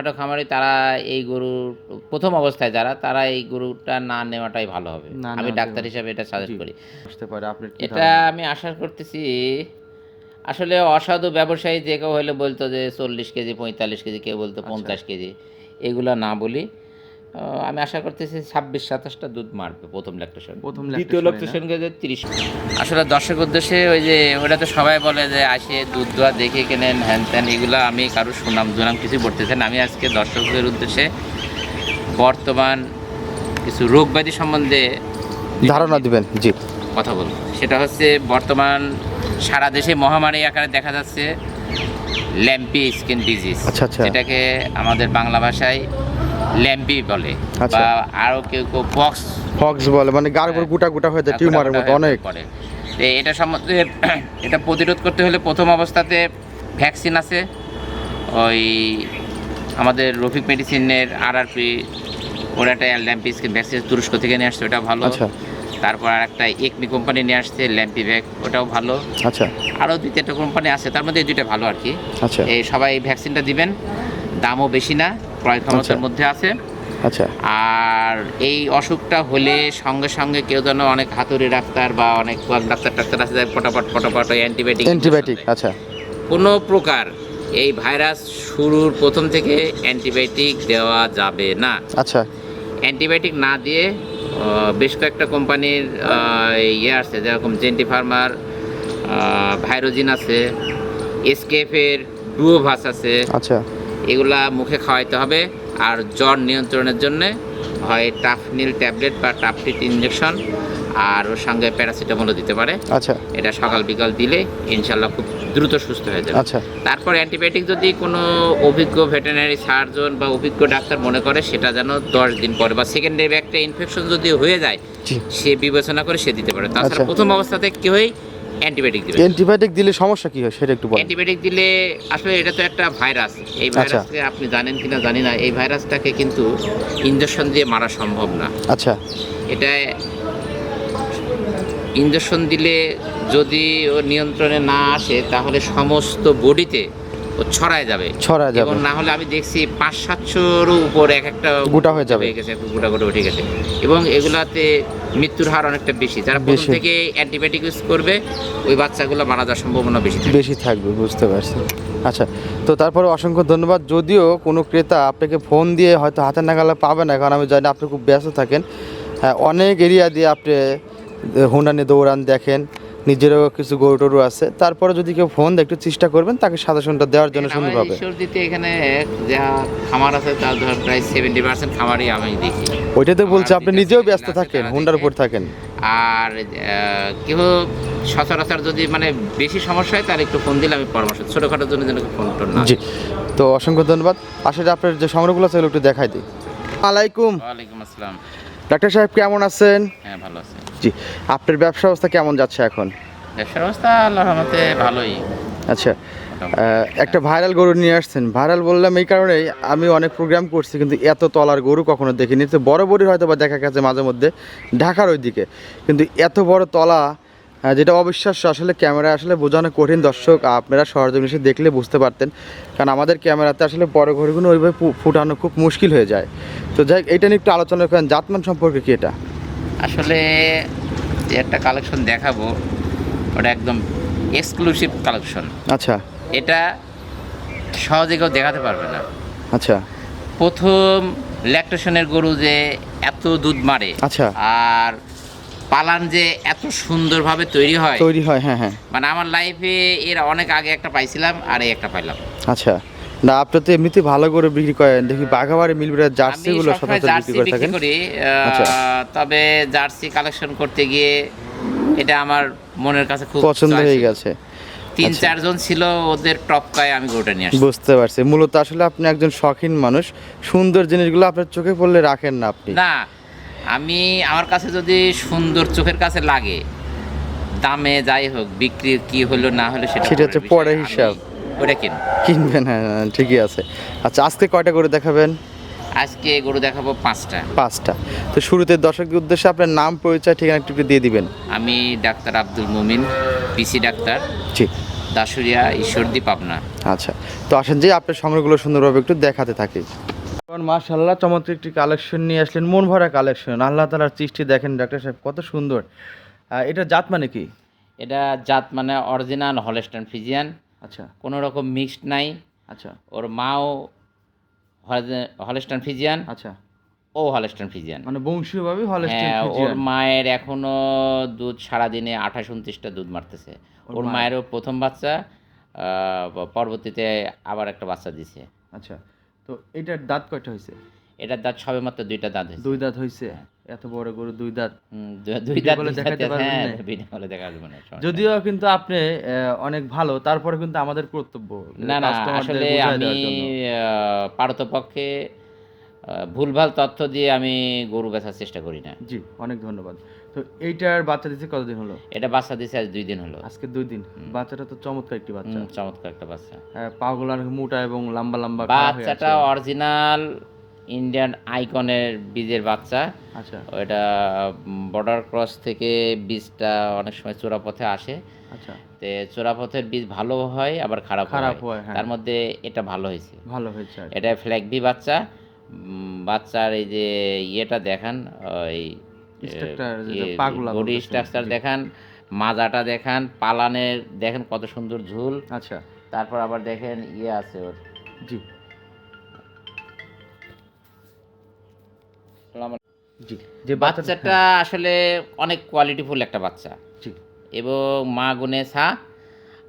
ছোটোখাটো খামারে তারা এই গরুর প্রথম অবস্থায় যারা তারা এই গরুটা না নেওয়াটাই ভালো হবে। আমি ডাক্তার হিসাবে এটা সাজেস্ট করি। বুঝতে পারে আপনি এটা আমি আশা করতেছি আসলে অসাধু ব্যবসায়ী যে কেউ হলে বলতো যে চল্লিশ কেজি পঁয়তাল্লিশ কেজি কেউ বলতো আচ্ছা। পঞ্চাশ কেজি। এগুলো না বলি। আমি আশা করতেছি ছাব্বিশ সাতাশটা দুধ মারবে প্রথম ল্যাকটেশন প্রথম দ্বিতীয় ল্যাকটেশন গেছে তিরিশ। আসলে দর্শক উদ্দেশ্যে ওই যে ওটা তো সবাই বলে যে আসে দুধ দোয়া দেখে কেনেন হ্যান ত্যান এগুলো আমি কারও সুনাম দুনাম কিছু বলতেছেন আমি আজকে দর্শকদের উদ্দেশ্যে বর্তমান কিছু রোগ ব্যাধি সম্বন্ধে ধারণা দিবেন জি। কথা বলব। সেটা হচ্ছে বর্তমান সারা দেশে মহামারী আকারে দেখা যাচ্ছে ল্যাম্পি স্কিন ডিজিজ। আচ্ছা, আচ্ছা। যেটাকে আমাদের বাংলা ভাষায় ল্যাম্পি বলে আচ্ছা। বা আরও কেউ কেউ ফক্স ফক্স বলে মানে গাড় উপর গুটা গুটা হয়ে যায় টিউমারের মতো অনেক। করে এটা সম্বন্ধে এটা প্রতিরোধ করতে হলে প্রথম অবস্থাতে ভ্যাকসিন আছে। ওই আমাদের রফিক মেডিসিনের আরআরপি ওরা একটা ল্যাম্পি স্কিন ভ্যাকসিন তুরস্ক থেকে নিয়ে আসছে ওটা ভালো। আচ্ছা। তারপর আর একটা একমি কোম্পানি নিয়ে আসছে ল্যাম্পি ব্যাগ ওটাও ভালো। আচ্ছা। আরও দুই তিনটা কোম্পানি আছে তার মধ্যে এই দুইটা ভালো আর কি। আচ্ছা। এই সবাই এই ভ্যাকসিনটা দিবেন দামও বেশি না। ক্রয় ক্ষমতার আচ্ছা। মধ্যে আছে। আচ্ছা। আর এই অসুখটা হলে সঙ্গে সঙ্গে কেউ যেন অনেক হাতুড়ি ডাক্তার বা অনেক ডাক্তার ডাক্তার আছে ফটাফট ফটাফট অ্যান্টিবায়োটিক অ্যান্টিবায়োটিক আচ্ছা। কোনো প্রকার এই ভাইরাস শুরুর প্রথম থেকে অ্যান্টিবায়োটিক দেওয়া যাবে না। আচ্ছা। অ্যান্টিবায়োটিক না দিয়ে বেশ কয়েকটা কোম্পানির ইয়ে আছে যেরকম জেন্টি ফার্মার ভাইরোজিন আছে এসকেফের ডুওভাস আছে। আচ্ছা। এগুলা মুখে খাওয়াইতে হবে। আর জ্বর নিয়ন্ত্রণের জন্য হয় টাফনিল ট্যাবলেট বা টাফটিট ইঞ্জেকশন আর ওর সঙ্গে প্যারাসিটামলও দিতে পারে। আচ্ছা। এটা সকাল বিকাল দিলে ইনশাল্লাহ খুব দ্রুত সুস্থ হয়ে যাবে। আচ্ছা। তারপর অ্যান্টিবায়োটিক যদি কোনো অভিজ্ঞ ভেটেরিনারি সার্জন বা অভিজ্ঞ ডাক্তার মনে করে সেটা যেন দশ দিন পরে বা সেকেন্ডারি একটা ইনফেকশন যদি হয়ে যায় সে বিবেচনা করে সে দিতে পারে। তাছাড়া আচ্ছা। প্রথম অবস্থাতে কি হয় অ্যান্টিবায়োটিক দিবেন। অ্যান্টিবায়োটিক দিলে সমস্যা কি হয় সেটা একটু বলুন। অ্যান্টিবায়োটিক দিলে আসলে এটা তো একটা ভাইরাস। এই আচ্ছা। ভাইরাসকে আপনি জানেন কিনা জানি না। এই ভাইরাসটাকে কিন্তু ইনজেকশন দিয়ে মারা সম্ভব না। আচ্ছা। এটা ইনজেকশন দিলে যদি ও নিয়ন্ত্রণে না আসে তাহলে সমস্ত বডিতে ছড়ায় যাবে। ছড়ায় যাবে। না হলে আমি দেখছি পাঁচ সাতশোরও উপর এক একটা গোটা হয়ে যাবে। গেছে গোটা গোটা উঠে গেছে। এবং এগুলাতে মৃত্যুর হার অনেকটা বেশি। যারা প্রথম। থেকে অ্যান্টিবায়োটিক ইউজ করবে ওই বাচ্চাগুলো মারা যাওয়ার সম্ভাবনা বেশি বেশি থাকবে বুঝতে পারছি। আচ্ছা তো তারপরে অসংখ্য ধন্যবাদ। যদিও কোনো ক্রেতা আপনাকে ফোন দিয়ে হয়তো হাতে নাগালে পাবে না কারণ আমি জানি আপনি খুব ব্যস্ত থাকেন। হ্যাঁ, অনেক এরিয়া দিয়ে আপনি হুন্ডা নিয়ে দৌড়ান দেখেন। নিজেরও কিছু গরু টরু আছে। তারপরে যদি কেউ ফোন একটু চেষ্টা করবেন তাকে সাজেশনটা দেওয়ার জন্য শুনতে পাবে ঈশ্বর দিতে এখানে যা খামার আছে তার ধর প্রায় সেভেন্টি পার্সেন্ট খামারই আমি দেখি। ওইটাতে বলছি আপনি নিজেও ব্যস্ত থাকেন হুন্ডার উপর থাকেন। আর কেউ সচরাচর যদি মানে বেশি সমস্যা হয় তার একটু ফোন দিলে আমি পরামর্শ ছোটোখাটোর জন্য যেন ফোন টোন না জি। তো অসংখ্য ধন্যবাদ। আসলে আপনার যে সংগ্রহগুলো আছে একটু দেখাই দিই। আলাইকুম। ওয়ালাইকুম আসসালাম। ডাক্তার সাহেব কেমন আছেন? হ্যাঁ ভালো আছে। জি আপনার ব্যবসা অবস্থা কেমন যাচ্ছে এখন? ব্যবসা অবস্থা আল্লাহর রহমতে ভালোই। আচ্ছা একটা ভাইরাল গরু নিয়ে আসছেন। ভাইরাল বললাম এই কারণেই আমি অনেক প্রোগ্রাম করছি কিন্তু এত তলার গরু কখনো দেখিনি। তো বড় বড়ি হয়তো বা দেখা গেছে মাঝে মধ্যে ঢাকার ওইদিকে। কিন্তু এত বড় তলা যেটা অবিশ্বাস্য আসলে ক্যামেরা আসলে বোঝানো কঠিন। দর্শক আপনারা সরজমিন এসে দেখলে বুঝতে পারতেন। কারণ আমাদের ক্যামেরাতে আসলে বড় ঘড়িগুলো ওইভাবে ফুটানো খুব মুশকিল হয়ে যায়। তো যাই এইটা নিয়ে একটু আলোচনা করেন। জাতমান সম্পর্কে কি এটা? আসলে যে একটা কালেকশন দেখাবো ওটা একদম এক্সক্লুসিভ কালেকশন আচ্ছা। এটা সহজে কেউ দেখাতে পারবে না। আচ্ছা। প্রথম ল্যাকটেশনের গরু যে এত দুধ মারে আচ্ছা। আর পালান যে এত সুন্দরভাবে তৈরি হয়। তৈরি হয় হ্যাঁ হ্যাঁ। মানে আমার লাইফে এর অনেক আগে একটা পাইছিলাম আর এই একটা পাইলাম। আচ্ছা। না আপনি তো এমনিতে ভালো করে বিক্রি করেন। দেখি বাঘাবাড়ি মিলবিরা জার্সিগুলো আমি সবসময় সচরাচর জার্সি বিক্রি করে থাকেন। করি। আচ্ছা। তবে জার্সি কালেকশন করতে গিয়ে এটা আমার মনের কাছে খুব পছন্দ হয়ে গেছে। তিন আচ্ছা। চারজন ছিল ওদের টপকায় আমি গোটা নিয়ে আসি বুঝতে পারছি। মূলত আসলে আপনি একজন শখিন মানুষ। সুন্দর জিনিসগুলো আপনার চোখে পড়লে রাখেন না আপনি। না আমি আমার কাছে যদি সুন্দর চোখের কাছে লাগে দামে যাই হোক বিক্রি কি হলো না হলো সেটা সেটা হচ্ছে পরের হিসাব। ওটা কিন কিনবেন হ্যাঁ হ্যাঁ, ঠিকই আছে। আচ্ছা আজকে কয়টা করে দেখাবেন? আজকে গরু দেখাবো পাঁচটা। পাঁচটা। তো শুরুতে দর্শকদের উদ্দেশ্যে আপনার নাম পরিচয় ঠিকানা একটু একটু দিয়ে দিবেন। আমি doctor Abdul Mumin PC doctor ji. Dasuria Ishwardi Pabna. আচ্ছা তো আসেন যে আপনার সংগ্রহগুলো সুন্দরভাবে একটু দেখাতে থাকি। মাশাল্লাহ চমৎকার একটি কালেকশন নিয়ে আসলেন মন ভরা কালেকশন আল্লাহ তালার সৃষ্টি দেখেন ডাক্তার সাহেব কত সুন্দর। এটা জাত মানে কি? এটা জাত মানে অরিজিনাল হলেস্টান ফিজিয়ান আচ্ছা। কোনো রকম মিক্সড নাই। আচ্ছা। ওর মাও হলেস্টান ফিজিয়ান আচ্ছা। ও হলেস্টান ফিজিয়ান মানে বংশীয়ভাবে হ্যাঁ ওর মায়ের এখনও দুধ সারাদিনে আঠাশ উনত্রিশটা দুধ মারতেছে। ওর মায়েরও প্রথম বাচ্চা আহ, পরবর্তীতে আবার একটা বাচ্চা দিছে। আচ্ছা। তো এটার দাঁত কয়টা হয়েছে এটার দাঁত সবে মাত্র দুইটা দাঁত হয়েছে দুই দাঁত হয়েছে এত বড় গরু দুই দাঁত। দুই দাঁত বলে দেখাতে পারবেন হ্যাঁ দেখা যাবে না যদিও কিন্তু আপনি অনেক ভালো তারপরে কিন্তু আমাদের কর্তব্য না না আসলে আমি আহ, পারতপক্ষে ভুলভাল তথ্য দিয়ে আমি গরু বেচার চেষ্টা করি না। জি অনেক ধন্যবাদ। তো এইটার বাচ্চা দিতে কতদিন হলো? এটা বাচ্চা দিছে আজ দুই দিন হলো। আজকে দুই দিন। বাচ্চাটা তো চমৎকার একটি বাচ্চা। চমৎকার একটা বাচ্চা। পাগুলো অনেক মোটা এবং লম্বা লম্বা বাচ্চাটা অরিজিনাল ইন্ডিয়ান আইকনের বীজের বাচ্চা। আচ্ছা। ওটা বর্ডার ক্রস থেকে বীজটা অনেক সময় চোরাপথে আসে। আচ্ছা। তো চোরাপথের বীজ ভালো হয় আবার খারাপ খারাপ হয়। হয়, হ্যাঁ। তার মধ্যে এটা ভালো হয়েছে। ভালো হয়েছে। এটা ফ্ল্যাগবি বাচ্চা। উম, বাচ্চার এই যে ইয়েটা দেখান ওই পাগুলা বডি স্ট্রাকচার দেখান মাজাটা দেখান পালানের দেখেন কত সুন্দর ঝুল। আচ্ছা। তারপর আবার দেখেন ইয়ে আছে ওর। জি। জি যে বাচ্চাটা আসলে অনেক কোয়ালিটিফুল একটা বাচ্চা। এবং মা গুনে সা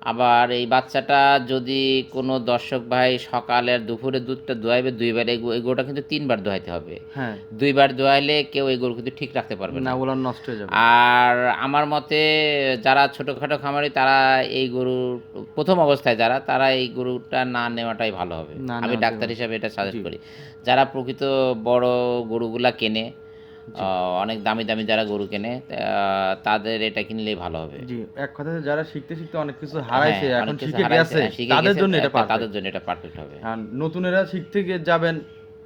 আবার এই বাচ্চাটা যদি কোনো দর্শক ভাই সকালের দুপুরে দুধটা দোয়াইবে দুইবার এই গরুটা কিন্তু তিনবার দোয়াইতে হবে। হ্যাঁ। দুইবার দোয়াইলে কেউ এই গরু কিন্তু ঠিক রাখতে পারবে না। ওগুলো নষ্ট হয়ে যাবে। আর আমার মতে যারা ছোটোখাটো খামারি তারা এই গরু প্রথম অবস্থায় যারা তারা এই গরুটা না নেওয়াটাই ভালো হবে। আমি ডাক্তার হিসাবে এটা সাজেস্ট করি। যারা প্রকৃত বড় গরুগুলা কেনে অনেক দামি দামি যারা গরু কেনে তাদের এটা কিনলেই ভালো হবে। জি এক কথাতে যারা শিখতে শিখতে অনেক কিছু হারাইছে হ্যাঁ, এখন শিখে গেছে হ্যাঁ, তাদের জন্য এটা তাদের জন্য এটা পারফেক্ট হবে। আর নতুনেরা শিখতে যাবেন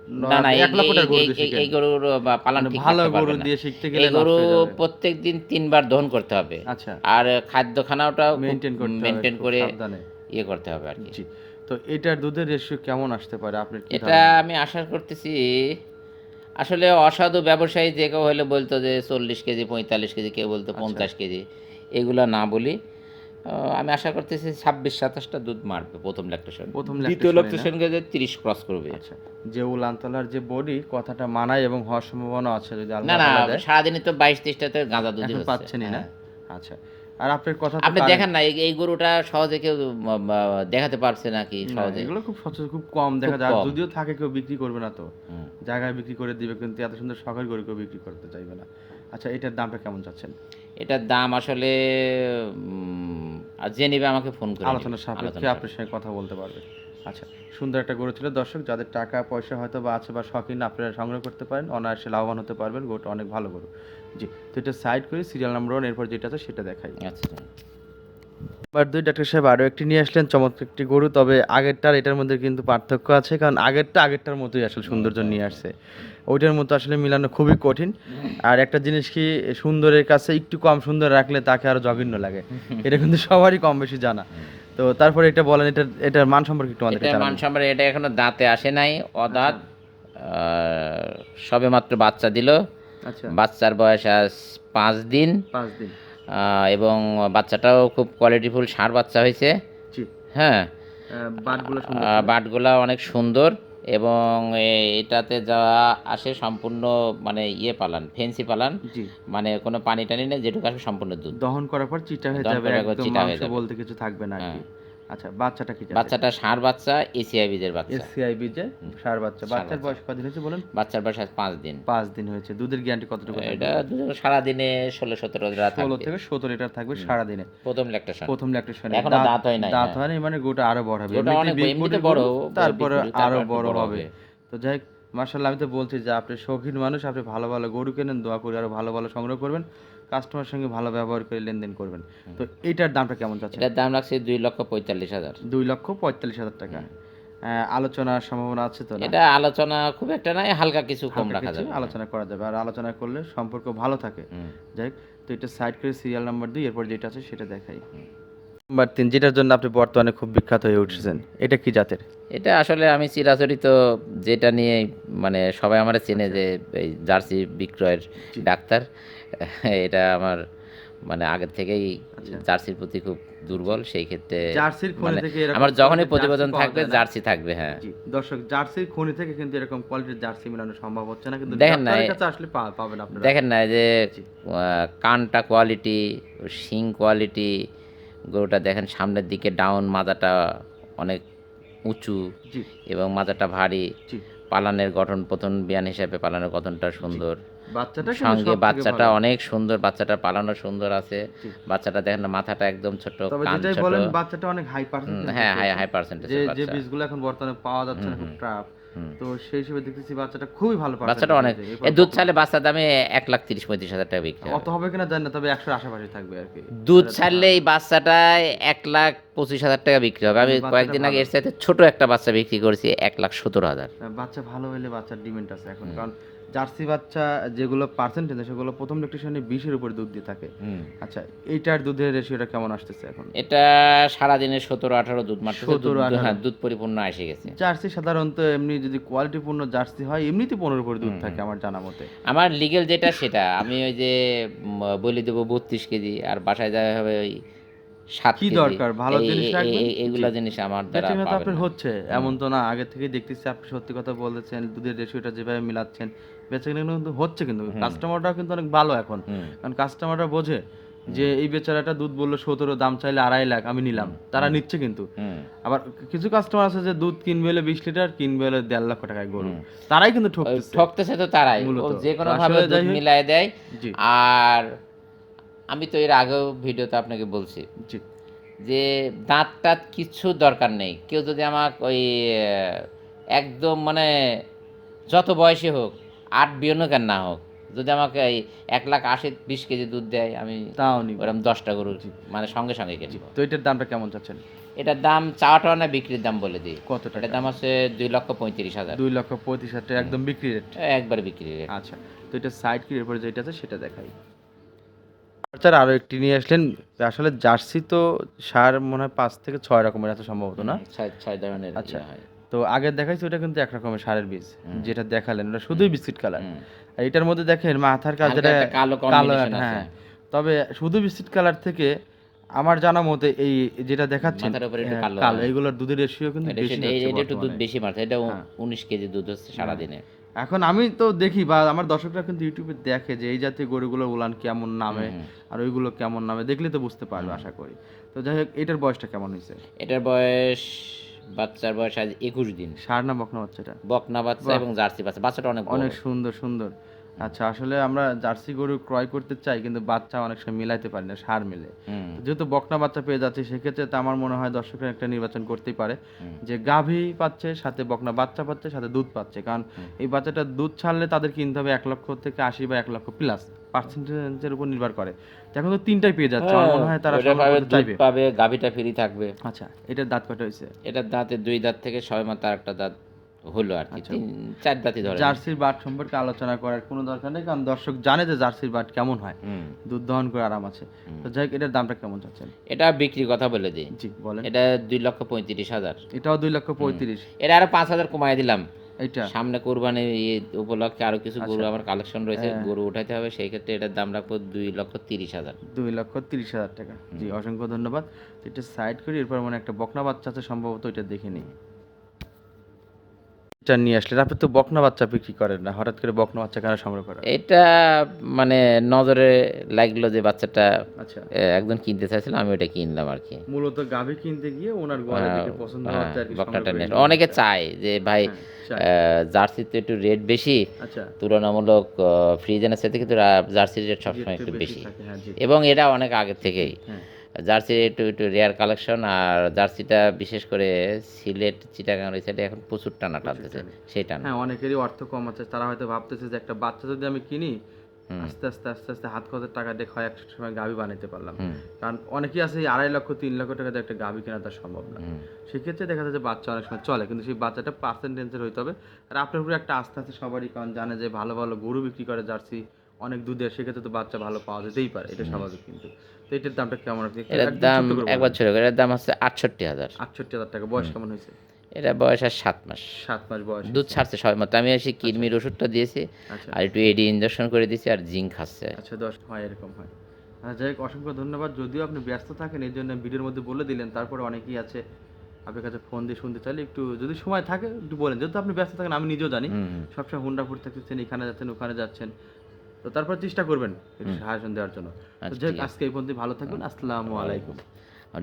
না না এই- এক লাখ টাকার গরু এই- দিয়ে এই- শিখেন। এই গরুর পালন ভালো গরু দিয়ে শিখতে গেলে গরু হয়ে যাবে। প্রত্যেক দিন তিনবার দহন করতে হবে। আচ্ছা। আর খাদ্যখানাটাও মেনটেন করতে মেনটেন করে ইয়ে করতে হবে আর কি। তো এটার দুধের রেশিও কেমন আসতে পারে? এটা আমি আশা করতেছি আসলে অসাধু ব্যবসায়ী যে কেউ হলে বলতো যে চল্লিশ কেজি পঁয়তাল্লিশ কেজি কেউ বলতো আচ্ছা। পঞ্চাশ কেজি। এগুলো না বলি। আমি আশা করতেছি ছাব্বিশ সাতাশটা দুধ মারবে প্রথম ল্যাকটেশন প্রথম দ্বিতীয় ল্যাকটেশনকে যে তিরিশ ক্রস করবে। আচ্ছা। যে উলানতলার যে বডি কথাটা মানায় এবং হওয়ার সম্ভাবনা আছে যদি না না সারাদিনে তো বাইশ তেইশটাতে গাঁজা দুধ এখন পাচ্ছেনই না? আচ্ছা। আর আপনার কথা আপনি দেখেন না এই- গরুটা সহজে কেউ দেখাতে পারছে নাকি সহজে? এগুলো খুব সচরাচর খুব কম দেখা যায়। যদিও থাকে কেউ বিক্রি করবে না তো। জায়গায় বিক্রি করে দিবে কিন্তু এত সুন্দর শখের গরু কেউ বিক্রি করতে চাইবে না। আচ্ছা এটার দামটা কেমন চাচ্ছেন? এটার দাম আসলে আর যে নিবে আমাকে ফোন করে আলোচনা। সাপেক্ষে আপনার সঙ্গে কথা বলতে পারবে। আচ্ছা সুন্দর একটা গরু ছিল। দর্শক যাদের টাকা পয়সা হয়তো বা আছে বা শখিন আপনারা সংগ্রহ করতে পারেন। অনায়াসে লাভবান হতে পারবেন। গরুটা অনেক ভালো গরু। জি তো এটা সাইড করি সিরিয়াল নাম্বার ওয়ান এরপর যেটা আছে সেটা দেখাই। আচ্ছা নাম্বার দুই ডাক্তার সাহেব আরও একটি নিয়ে আসলেন চমৎকার একটি গরু তবে আগেরটার এটার মধ্যে কিন্তু পার্থক্য আছে কারণ আগেরটা আগেরটার মতোই আসলে সৌন্দর্য নিয়ে আসছে। ওইটার মতো আসলে মিলানো খুবই কঠিন। আর একটা জিনিস কি সুন্দরের কাছে একটু কম সুন্দর রাখলে তাকে আরও জঘন্য লাগে। এটা কিন্তু সবারই কম বেশি জানা। তো তারপরে এটা বলেন এটা এটার মান সম্পর্কে একটু জানান। মান সম্মান এটা এখনও দাঁতে আসে নাই অদাঁত আহ, সবে মাত্র বাচ্চা দিল। আচ্ছা বাচ্চার বয়স আজ পাঁচ দিন। পাঁচ দিন। এবং বাচ্চাটাও খুব কোয়ালিটিফুল ষাঁড় বাচ্চা হয়েছে। হ্যাঁ। বাটগুলো অনেক সুন্দর এবং এটাতে যা আসে সম্পূর্ণ মানে ইয়ে পালান ফেন্সি পালান। মানে কোনো পানি টানি নেই যেটুকু আসবে সম্পূর্ণ দুধ। দহন করার পর চিটা হয়ে যাবে একদম চিটা হয়ে যাবে। বলতে কিছু থাকবে না কি। আচ্ছা বাচ্চাটা কি বাচ্চাটা ষাঁড় বাচ্চা এসিআই বীজের বাচ্চা। বীজে সার বাচ্চা। বাচ্চার বয়স কদিন হয়েছে বলেন? বাচ্চার বয়স আজ পাঁচ দিন। পাঁচ দিন হয়েছে। দুধের গ্যারান্টি কতটুকু এটা সারাদিনে ষোলো সতেরো রাত ষোলো থেকে সতেরো লিটার থাকবে সারাদিনে। প্রথম ল্যাকটেশন প্রথম ল্যাকটেশন এখনও দাঁত হয় নাই, দাঁত হ্যাঁ। হয়নি মানে গোটা আরও বড় হবে। গোটা অনেক বড়, তারপরে আরও বড় হবে। তো যাই মার্শাল্লাহ আমি তো বলছি যে আপনি শৌখিন মানুষ আপনি ভালো ভালো গরু কেনেন দোয়া করে আরও ভালো ভালো সংগ্রহ করবেন। কাস্টমার সঙ্গে ভালো ব্যবহার করে লেনদেন করবেন। তো এটার দামটা কেমন যাচ্ছে এটার দাম রাখছে দুই লক্ষ পঁয়তাল্লিশ হাজার। দুই লক্ষ পঁয়তাল্লিশ হাজার টাকা। আলোচনার সম্ভাবনা আছে তো না? এটা আলোচনা খুব একটা নাই হালকা কিছু কম রাখা কিছু যাবে। আলোচনা করা যাবে। আর আলোচনা করলে সম্পর্ক ভালো থাকে। হুম। যাই হোক, তো এটা সাইড করে সিরিয়াল নাম্বার দুই এরপর যেটা আছে সেটা দেখাই। নাম্বার তিন যেটার জন্য আপনি বর্তমানে খুব বিখ্যাত হয়ে উঠেছেন এটা কি জাতের? এটা আসলে আমি চিরাচরিত যেটা নিয়ে মানে সবাই আমার চেনে যে এই জার্সি বিক্রয়ের ডাক্তার। এটা আমার মানে আগের থেকেই জার্সির প্রতি খুব দুর্বল সেই ক্ষেত্রে জার্সির খনি মানে থেকে আমার যখনই প্রতিবেদন থাকবে জার্সি থাকবে হ্যাঁ। দর্শক জার্সির খনি থেকে কিন্তু এরকম কোয়ালিটির জার্সি মেলানো সম্ভব হচ্ছে না কিন্তু দেখেন না, আসলে পাবেন আপনারা। দেখেন না এই যে কানটা কোয়ালিটি শিং কোয়ালিটি গরুটা দেখেন সামনের দিকে ডাউন মাজাটা অনেক উঁচু এবং মাজাটা ভারী। পালানের গঠন প্রথম বিয়ান হিসাবে পালানের গঠনটা সুন্দর। সঙ্গে বাচ্চাটা অনেক সুন্দর বাচ্চাটা পালানো সুন্দর আছে। বাচ্চাটা দেখেন মাথাটা একদম ছোট কান ছোট। বলেন বাচ্চাটা অনেক হাই পার্সেন্টেজ হ্যাঁ হাই হাই পার্সেন্টেজ যে যে বীজগুলো এখন বর্তমানে পাওয়া যাচ্ছে না খুব ট্রাপ তো সেই হিসেবে দেখতেছি বাচ্চাটা খুবই ভালো বাচ্চাটা অনেক এই দুধ বাচ্চার দামে এক লাখ তিরিশ পঁয়ত্রিশ হাজার টাকা বিক্রি অত হবে। কিনা জানি না তবে একশোর আশেপাশে থাকবে আর কি। দুধ ছাড়লে এই বাচ্চাটায় এক লাখ পঁচিশ হাজার টাকা বিক্রি হবে। আমি কয়েকদিন আগে এর সাথে ছোট একটা বাচ্চা বিক্রি করেছি এক লাখ সতেরো হাজার। বাচ্চা ভালো হলে বাচ্চার ডিমান্ড আছে এখন। কারণ জার্সি বাচ্চা যেগুলো পার্সেন্টেজ সেগুলো প্রথম ল্যাকটেশনে বিশের উপরে দুধ দিয়ে থাকে। আচ্ছা এইটার দুধের রেশিওটা কেমন আসতেছে এখন? এটা সারাদিনে সতেরো আঠারো দুধ মারতে 17, 18 হ্যাঁ দুধ পরিপূর্ণ এসে গেছে। জার্সি সাধারণত এমনি যদি কোয়ালিটিপূর্ণ জার্সি হয় এমনিতে পনেরো উপরে দুধ থাকে আমার জানা মতে। আমার লিগেল যেটা সেটা। আমি ওই যে বলে দেবো বত্রিশ কেজি আর বাসায় যাওয়া হবে ওই কি দরকার? ভালো জিনিস এইগুলা জিনিস আমার দ্বারা আপনার হচ্ছে। এমন তো না আগে থেকে দেখতেছি আপনি সত্যি কথা বলেছেন দুধের রেশিওটা যেভাবে মিলাচ্ছেন বেচাকেনা কিন্তু হচ্ছে কিন্তু। কাস্টমারটাও কিন্তু অনেক ভালো এখন। কারণ কাস্টমাররা বোঝে যে এই বেচারাটা দুধ বলল সতেরো দাম চাইলে আড়াই লাখ আমি নিলাম। তারা নিচ্ছে কিন্তু। আবার কিছু কাস্টমার আছে যে দুধ কিনবে হলে বিশ লিটার কিনবে হলে দেড় লক্ষ টাকায় গরু। তারাই কিন্তু ঠকতেছে। তো তারাই। যে কোনো ভাবে দুধ মিলাই দেয়। আর আমি তো এর আগেও ভিডিওতে আপনাকে বলছি যে দাঁত টাত কিচ্ছু দরকার নেই। কেউ যদি আমাকে ওই একদম মানে যত বয়সে হোক আট বিয়নও কেন না হোক? যদি আমাকে এই এক লাখ আশি বিশ কেজি দুধ দেয় আমি তাও নিব। ওরকম দশটা গরু মানে সঙ্গে সঙ্গে কিনবো। তো এটার দামটা কেমন চাচ্ছেন? এটার দাম চাওয়াটা না বিক্রির দাম বলে দিই। কত এটার দাম আছে দুই লক্ষ পঁয়ত্রিশ হাজার। দুই লক্ষ পঁয়ত্রিশ হাজার একদম বিক্রি রেট। একবার বিক্রি rate। আচ্ছা তো এটা সাইড কি এরপরে যেটা আছে সেটা দেখাই। স্যার আরও একটি নিয়ে আসলেন। আসলে জার্সি তো সার মনে হয় পাঁচ থেকে ছয় রকমের আছে সম্ভবত না? ছয় ছয় ধরনের আচ্ছা। হয়। তো আগে দেখাইছি ওটা কিন্তু এক রকমের সারের বীজ যেটা দেখালেন। ওটা শুধুই বিস্কিট কালার। আর এটার মধ্যে দেখেন মাথার কাজ যেটা কালো। হ্যাঁ। তবে শুধু বিস্কিট কালার থেকে আমার জানা মতে এই যেটা দেখাচ্ছেন মাথার উপরে একটু হ্যাঁ, কালো, কালো হ্যাঁ। এইগুলোর দুধের রেশিও কিন্তু বেশি এটা একটু দুধ বেশি মারছে এটা হ্যাঁ। উনিশ কেজি দুধ হচ্ছে সারাদিনে। এখন আমি তো দেখি বা আমার দর্শকরা কিন্তু ইউটিউবে দেখে যে এই জাতীয় গরুগুলো উলান কেমন নামে আর ওইগুলো কেমন নামে দেখলে তো বুঝতে পারবে আশা করি। তো যাই হোক এটার বয়সটা কেমন হয়েছে? এটার বয়স বাচ্চার বয়স আজ একুশ দিন। সার না বকনা বাচ্চাটা? বকনা বাচ্চা এবং জার্সি বাচ্চা। বাচ্চাটা অনেক অনেক সুন্দর সুন্দর। আচ্ছা আসলে আমরা জার্সি গরু ক্রয় করতে চাই কিন্তু বাচ্চা অনেক সময় মিলাইতে পারি না সার মিলে। যেহেতু বকনা বাচ্চা পেয়ে যাচ্ছে সেক্ষেত্রে তো আমার মনে হয় দর্শকরা একটা নির্বাচন করতেই পারে। যে গাভী পাচ্ছে সাথে বকনা বাচ্চা পাচ্ছে সাথে দুধ পাচ্ছে। কারণ এই বাচ্চাটা দুধ ছাড়লে তাদের কিনতে হবে এক লক্ষ থেকে আশি বা এক লক্ষ প্লাস পার্সেন্টেজের উপর নির্ভর করে। এখন তো তিনটাই পেয়ে যাচ্ছে। আমার মনে হয় তারা পাবে চাইবে। পাবে গাভিটা ফ্রি থাকবে। আচ্ছা এটার দাঁত কটা হয়েছে? এটার দাঁতে দুই দাঁত থেকে সবে মাত্র একটা দাঁত হলো আর আচ্ছা। কি তিন চার দাঁতই ধরে জার্সির বাট সম্পর্কে আলোচনা করার কোনো দরকার নেই কারণ দর্শক জানে যে জার্সির বাট কেমন হয়। দুধ দহন করে আরাম আছে। তো যাই হোক এটার দামটা কেমন চাচ্ছেন? এটা বিক্রির কথা বলে দিই। জি বলেন। এটা দুই লক্ষ পঁয়ত্রিশ হাজার। এটাও দুই লক্ষ পঁয়ত্রিশ। এটা আরও পাঁচ হাজার কমাই দিলাম। এইটা। সামনে কোরবানি উপলক্ষে আরও কিছু গরু আবার আমার কালেকশন রয়েছে হ্যাঁ। গরু উঠাতে হবে সেই ক্ষেত্রে এটার দাম রাখব দুই লক্ষ তিরিশ হাজার। দুই লক্ষ তিরিশ হাজার টাকা। জি অসংখ্য ধন্যবাদ। এটা সাইড করি এরপর মানে একটা বকনা বাচ্চা আছে সম্ভবত এটা দেখে নিই। এটা নিয়ে আসলেন আপনি তো বকনা বাচ্চা বিক্রি করেন না। হঠাৎ করে বকনা বাচ্চা কেন সংগ্রহ করেন? এটা মানে নজরে লাগল যে বাচ্চাটা আচ্ছা। একজন কিনতে চাইছিল আমি ওটা কিনলাম আর কি। মূলত গাভী কিনতে গিয়ে ওনার গলা দেখে পছন্দ হ্যাঁ, হচ্ছে আর কি বকনাটা নিয়ে- অনেকে চায় যে ভাই চায়। জার্সিতে একটু রেট বেশি। আচ্ছা। তুলনামূলক ফ্রিজেনের সাথে কিন্তু জার্সির রেট সবসময় একটু বেশি হ্যাঁ এবং এটা অনেক আগে থেকেই। জার্সির একটু একটু রেয়ার কালেকশন আর জার্সিটা বিশেষ করে সিলেট চিটাগাং সাইডে এখন প্রচুর টানা টানতেছে সেই টানা। হ্যাঁ অনেকেরই অর্থ কম আছে। তারা হয়তো ভাবতেছে যে একটা বাচ্চা যদি আমি কিনি আস্তে আস্তে আস্তে আস্তে হাত খরচের টাকা দিয়ে হয় একশো সময় গাভী বানাইতে পারলাম। কারণ অনেকেই আছে আড়াই লক্ষ তিন লক্ষ টাকা দিয়ে একটা গাভী কেনা তার সম্ভব না। সেক্ষেত্রে দেখা যায় যে বাচ্চা অনেক সময় চলে কিন্তু সেই বাচ্চাটা পার্সেন্টেন্সের হইতে হবে। আর আপনার উপরে একটা আস্তে আস্তে সবারই কারণ জানে যে ভালো ভালো গরু বিক্রি করে জার্সি অনেক দুধের সেক্ষেত্রে তো বাচ্চা ভালো পাওয়া যেতেই পারে এটা স্বাভাবিক কিন্তু। তো এটার দামটা কেমন এটার দাম ছোট্ট করে একবার ছোট করে এটার দাম হচ্ছে আটষট্টি হাজার। আটষট্টি হাজার টাকা। বয়স কেমন হয়েছে? এটা বয়স আর সাত মাস। সাত মাস বয়স দুধ ছাড়ছে সবাই মতো। আমি এসে কিডনির ওষুধটা দিয়েছি আচ্ছা। আর একটু এডি ইঞ্জেকশন করে দিয়েছি আর জিঙ্ক খাচ্ছে। আচ্ছা দশ হয় এরকম হয়। আচ্ছা যাই হোক অসংখ্য ধন্যবাদ। যদিও আপনি ব্যস্ত থাকেন এই জন্য ভিডিওর মধ্যে বলে দিলেন। তারপরে অনেকেই আছে আপনার কাছে ফোন দিয়ে শুনতে চাইলে একটু যদি সময় থাকে একটু বলেন। যেহেতু আপনি ব্যস্ত থাকেন আমি নিজেও জানি। সবসময় হুন্ডা ফুট থাকতেছেন এখানে যাচ্ছেন ওখানে যাচ্ছেন। তো তারপর চেষ্টা করবেন সাহায্য দেওয়ার জন্য। আচ্ছা। আজকে এই পর্যন্ত ভালো থাকবেন। আসসালামু আলাইকুম। আর